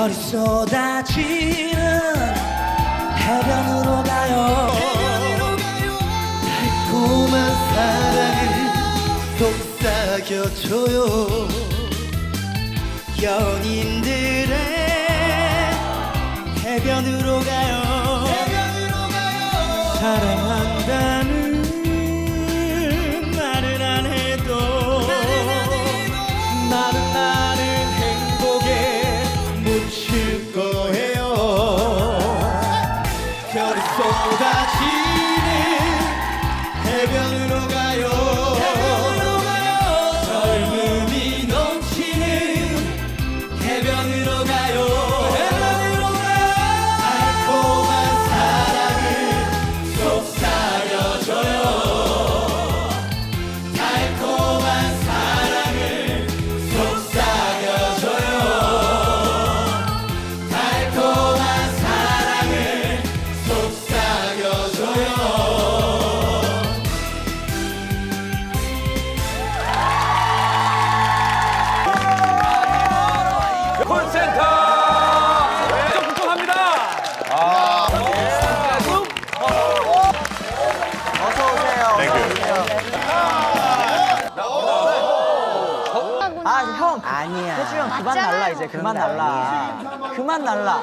별이 쏟아지는 해변으로 가요. 달콤한 사랑을 속삭여줘요. 연인들의 해변으로 가요. 사랑한다는 그만 날라 이제 그만 날라 그만 날라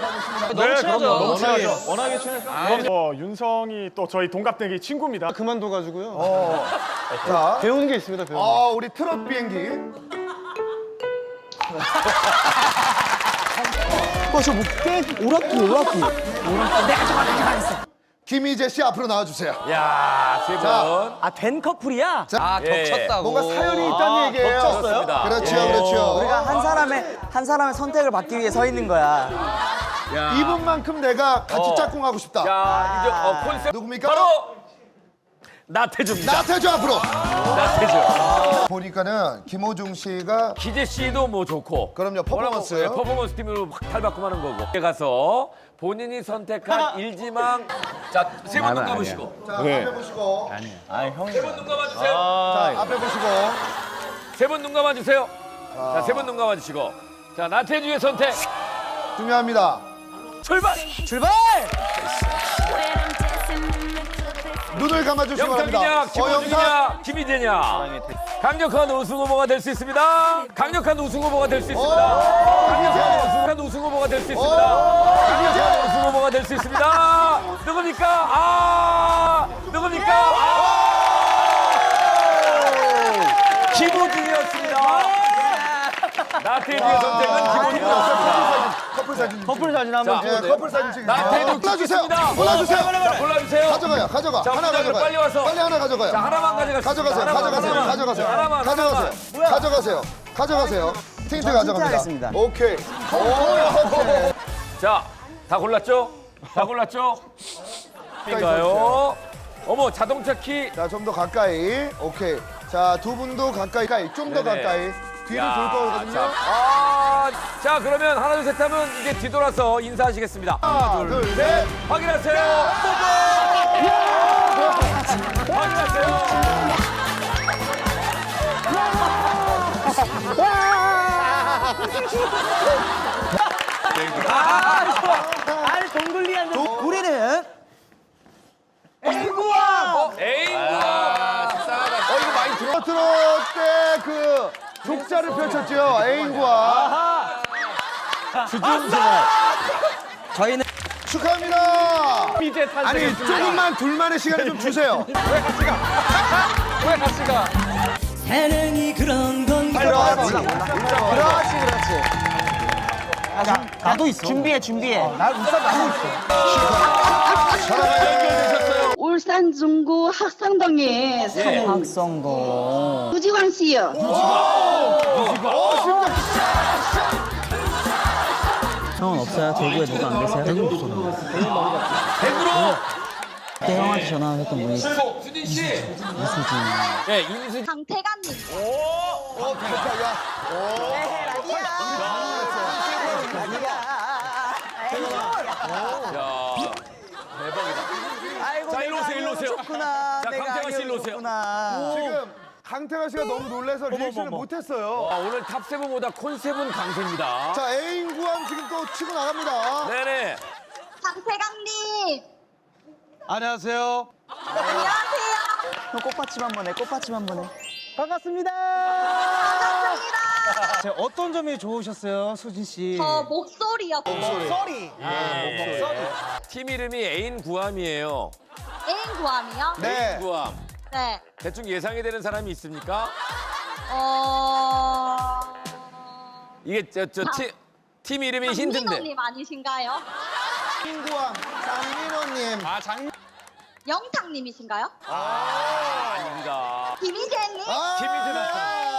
네, 그럼요. 너무 친하죠. 워낙에 친해서. 어, 윤성이 또 저희 동갑내기 친구입니다. 그만둬가지고요. 자, 배우는 게 있습니다. 배우는 게. 어, 우리 트럭 비행기. 김희재 씨 앞으로 나와주세요. 야, 세 분. 아된 커플이야 아, 겹쳤다고. 뭔가 사연이 있다는 얘기예요. 겹쳤습니다. 그렇죠, 그렇죠. 우리가 한 사람의 한 사람의 선택을 받기 위해 서 있는 거야 이분만큼 내가 같이 짝꿍하고 싶다. 자, 이제 어, 콘셉트 누굽니까? 바로 나태주입니다. 나태주 앞으로. 나태주. 보니까는 김호중 씨가 기재 씨도 뭐 좋고. 그럼요, 퍼포먼스. 워낙, 예, 퍼포먼스 팀으로 확 탈바꿈 하는 거고. 거기 가서 본인이 선택한 일지망. 자, 세분눈 감으시고. 자, 앞에 보시고. 세분눈 감아주세요. 자, 앞에 보시고. 세분눈 감아주세요. 자, 세분눈 감아주시고. 자, 나태주의 선택. 중요합니다. 출발! 출발 눈을 감아주시기 바랍니다. 영탁이냐, 어영탁. 김호중이냐, 김희재냐. 강력한 우승 후보가 될 수 있습니다. 강력한 우승 후보가 될 수 있습니다. 강력한 우승, 우승 후보가 될 수 있습니다. 강력한 우승 후보가 될 수 있습니다. 누굽니까? 아! 누굽니까? 아! 김호중이었습니다. 나태주의 선택은 김호중이었습니다. 커플 사진. 커플 사진 한번 자, 예, 커플 사진 찍으세요. 나태주 골라주세요. 찍겠습니다. 골라주세요. 자, 골라주세요. 가져가요, 가져가. 자, 하나 부장님 가져가요. 빨리 와서. 빨리 하나 가져가요. 자, 하나만 가져가세요. 가져가세요, 하나만, 가져가세요, 하나만. 가져가세요. 하나만, 가져가세요. 하나만. 가져가세요. 가져가세요. 틴트 가져갑니다. 하겠습니다. 오케이. 오, 오케이. 자, 다 골랐죠? 다 골랐죠? 인가요? 어머, 자동차 키. 자, 좀 더 가까이. 오케이. 자, 두 분도 가까이, 가까이. 좀 더 네네. 가까이. 뒤를 야, 돌 거거든요. 자, 아, 자, 그러면 하나, 둘, 셋 하면 이제 뒤돌아서 인사하시겠습니다. 하나, 둘, 셋. 확인하세요. 확인하세요. 아니 동글리한데 우리는 어, 에이구와. 어, 이거 많이 들어. 트롯 때그 족자를 펼쳤죠. 애인과. 저희는 축하합니다. 이제 아니. 조금만 둘만의 시간을 좀 주세요. 왜 같이 가? 사랑이 그런 건가 그렇지. 그렇지 그렇지 야, 나도 있어 준비해 준비해 나 울산 나도 있어 울산 중구 학상동에 사는 학성도 유지광 씨요. 형은 없어요? 대구에 누가 안 계세요? 대구 없어 대구로. 그때 형한테 전화했던 분이 수진 씨. 이수진 네, 인수. 강태관님. 야, 대박이다. 아이고 자, 일로 오세요, 일로 오세요. 자, 강태관 씨 일로 오세요. 지금 강태가 씨가 너무 놀라서 리액션을 어머. 못했어요. 아, 오늘 탑세븐보다 콘셉은 강세입니다. 자, 애인 구함 지금 또 치고 나갑니다. 네네. 강태강님 안녕하세요. 안녕하세요. 형 꽃받침 한 번 해. 꽃받침 한 번 해. 반갑습니다. 반갑습니다. 제 어떤 점이 좋으셨어요, 수진 씨? 저 목소리요. 쏘리. 팀 이름이 애인 구함이에요. 애인 구함이요? 네. 애인 구함. 네. 대충 예상이 되는 사람이 있습니까? 어. 이게 저, 저 팀, 팀 이름이 힌트인데. 장민호님 아니신가요? 구함 장민호님. 아, 장 영탁님이신가요? 아닙니다. 김희재님? 아, 김희재 나왔어요.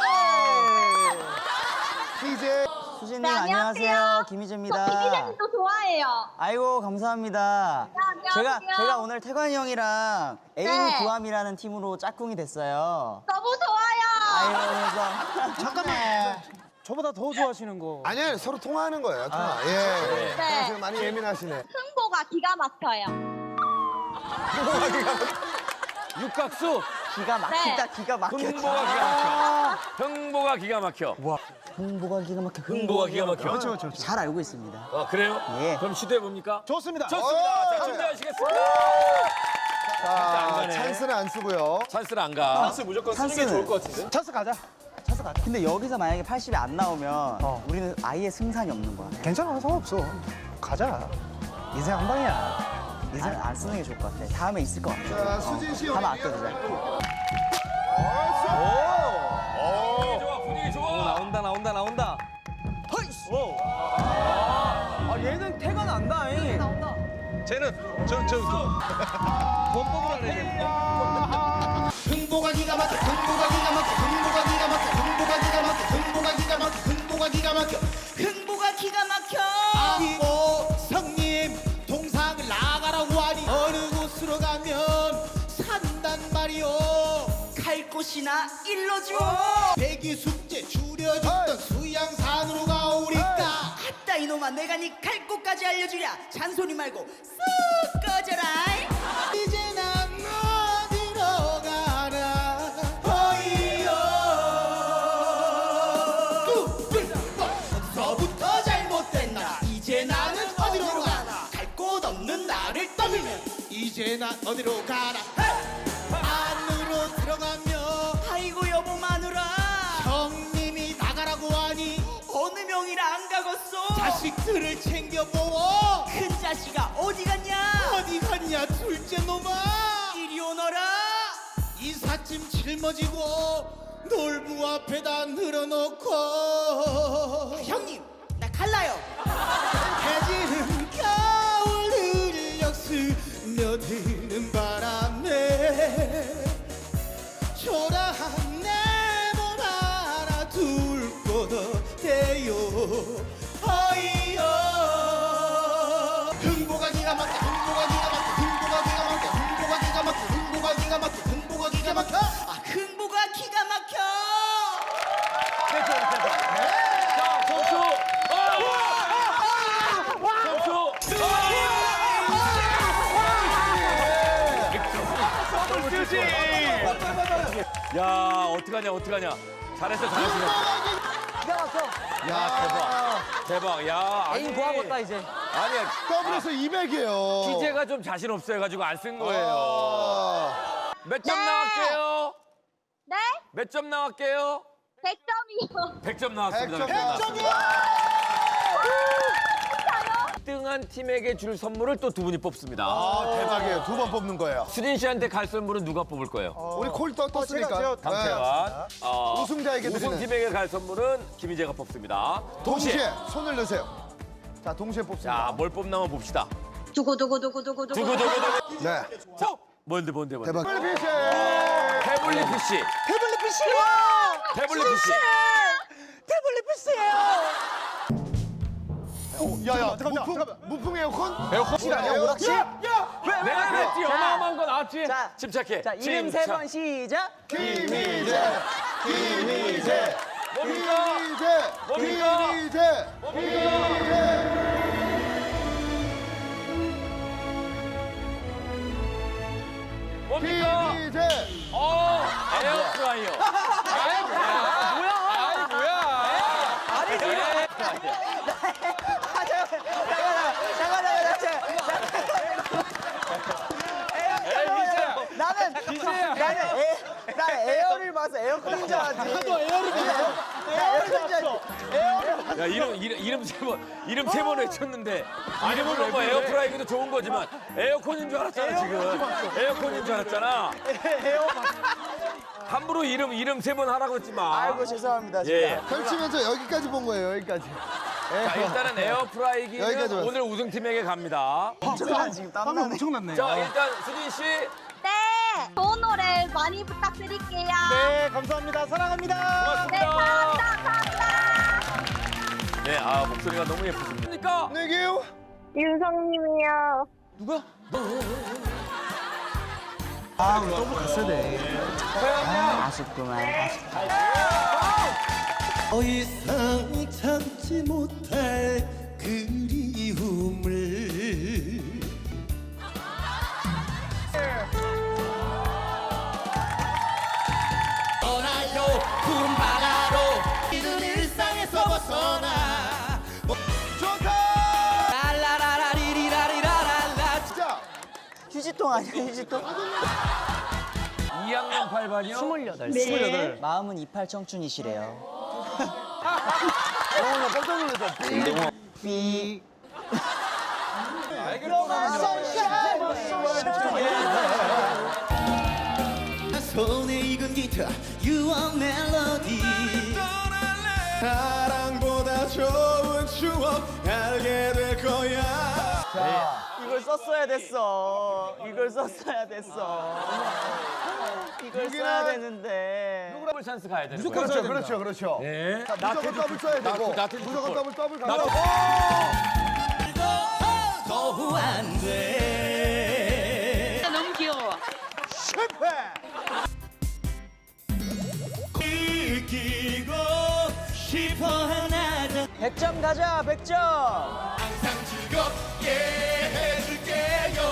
희재. 수진님 네, 안녕하세요. 안녕하세요. 저 김희재입니다. 김희재님도 좋아해요. 아이고 감사합니다. 네. 제가 제가 오늘 태관이 형이랑 애인 네. 구함이라는 팀으로 짝꿍이 됐어요. 너무 좋아요. 아이고 그래서 잠깐만. 저보다 더 좋아하시는 거. 아니요, 서로 통화하는 거예요, 통화. 예. 네. 지금 많이 예민하시네. 흥보가 기가 막혀요. 육각수. 기가 막히다 네. 기가 막혀. 흥보가 기가 막혀. 흥보가 기가 막혀. 흥보가 기가 막혀. 흥보가 기가 막혀. 그렇죠, 그렇죠. 잘 알고 있습니다. 어, 그래요? 예. 그럼 시도해 봅니까? 좋습니다. 좋습니다. 자, 오! 준비하시겠습니다. 안 자, 가네. 찬스는 안 쓰고요. 찬스를 안 가. 찬스는 찬스 가자. 찬스 가자. 근데 여기서 만약에 80이 안 나오면 어. 우리는 아예 승산이 없는 거야. 괜찮아, 상관없어. 가자. 인생 한 방이야. 인생 안, 안 쓰는 게 좋을 것 같아. 다음에 있을 것 같아. 자, 수진 씨. 다음에 오늘 아껴두자. 분 흥보가 기가 막혀 흥보가 기가 막혀 흥보가 기가 막혀 흥보가 기가 막혀 흥보가 기가 막혀 흥보가 기가 막혀. 흥보가 기가 막혀. 아이고 성님 동상을 나가라고 하니 어느 곳으로 가면 산단 말이오. 갈 곳이나 일러줘. 숙 이놈아 내가 네갈 곳까지 알려주랴. 잔소리 말고. 쓱 꺼져라. 이제 난 어디로 가나? 어이요. 어디서부터 잘못됐나. 이제 나는 어디로 가나? 갈 곳 없는 나를 떠밀면 이제 난 어디로 가나? 안으로 들어가면 아이고 여보 마누라. 형 자식들을 챙겨보고 큰 자식아 어디 갔냐? 어디 갔냐 둘째 놈아? 이리 오너라. 이삿짐 짊어지고 놀부 앞에다 늘어놓고. 형님 나 갈라요. 해지는 겨울 흐르력 스며드는 바람 야, 어떡하냐, 어떡하냐. 잘했어, 잘했어. 야, 대박. 대박. 야, 아니. 애인 구하겠다 이제. 아니야. 더블에서 200이에요. 희재가 좀 자신 없어 해가지고 안 쓴 거예요. 아, 몇 점 네. 나갈게요? 네? 몇 점 나갈게요? 100점이요. 100점 나왔습니다. 100점 나왔습니다. 1등한 팀에게 줄 선물을 또 두 분이 뽑습니다. 아, 대박이에요. 두 번 뽑는 거예요. 수진 씨한테 갈 선물은 누가 뽑을 거예요? 우리 콜 떠, 떴으니까. 제가, 제가 네. 강태환. 어, 우승자에게 드리는. 우승팀에게 갈 선물은 김희재가 뽑습니다. 동시에. 동시에 손을 넣으세요. 자, 동시에 뽑습니다. 자, 뭘 뽑나 한번 봅시다. 두구두구두구두구두구. 두구두구두구. 네. 자, 뭔데, 뭔데, 뭔데. 대박. 피시 태블릿 PC. 태블릿 PC요. 태블릿 PC. 태블릿 PC예요. 야야, 무풍. 무풍 에어컨? 에어컨 아니야, 오락실? 내가 그랬지. 어마어마한 거 나왔지? 자, 침착해. 자 이름. 세 번 시작. 김희재, 김희재, 뭡니까? 김희재, 뭡니까? 김희재, 김희재. 뭡니까? 김희재. 어, 에어프라이어. 잠깐, 잠깐, 나는 나는 에, 나 에어를 봐서 에어컨인 줄 알았지. 나도 에어를 봤어. 나 에어컨인 줄 알았지. 야 이름 이름 이름 세번 이름 세 번 외쳤는데 이름은 뭐 에어프라이기도 좋은 거지만 에어컨인 줄 알았잖아 지금 에어컨인 줄 알았잖아. 함부로 이름 이름 세 번 하라고 했지 마. 아이고 죄송합니다. 예. 펼치면서 여기까지 본 거예요. 여기까지. 자 일단은 에어프라이기는 여기까지 왔어. 오늘 우승팀에게 갑니다. 엄청난 지금 땀나네. 엄청났네. 자 일단 수진 씨. 네. 좋은 노래 많이 부탁드릴게요. 네, 감사합니다. 사랑합니다. 네, 고맙습니다. 감사합니다. 감사합니다. 네, 아 목소리가 너무 예쁘십니까? 내게요. 윤성님이요. 아쉽구만. 더 이상 참지 못할 그리움을 휴지통 아니야 휴지통? 2학년 8반이요? 28. 네. 마음은 이팔 청춘이시래요. 삐. 손에 익은 기타 유언 멜로디 사랑보다 좋은 추억 알게 될 거야 이걸 썼어야 됐어. 이걸 썼어야 됐어. 이걸 써야 되는데. 더블 찬스 가야 되는 그렇죠, 거예요. 그렇죠, 그렇죠. 네. 무조건 더블 써야 되고. 나트 무조건 더블 더블 나트. 가고. 더 안돼 너무 귀여워. 느끼고 싶어 100점 가자 100점. 항상 즐겁게 해줄게요.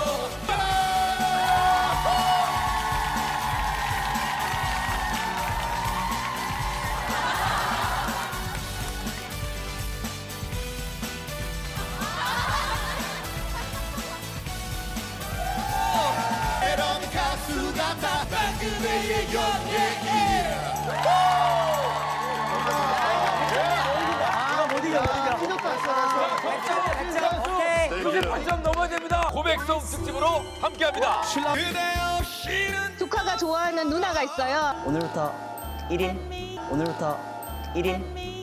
이런 가수 같아 방금의 연예인 500송 특집으로 함께합니다. 조카가 좋아하는 누나가 있어요. 오늘부터 1인 오늘부터 1인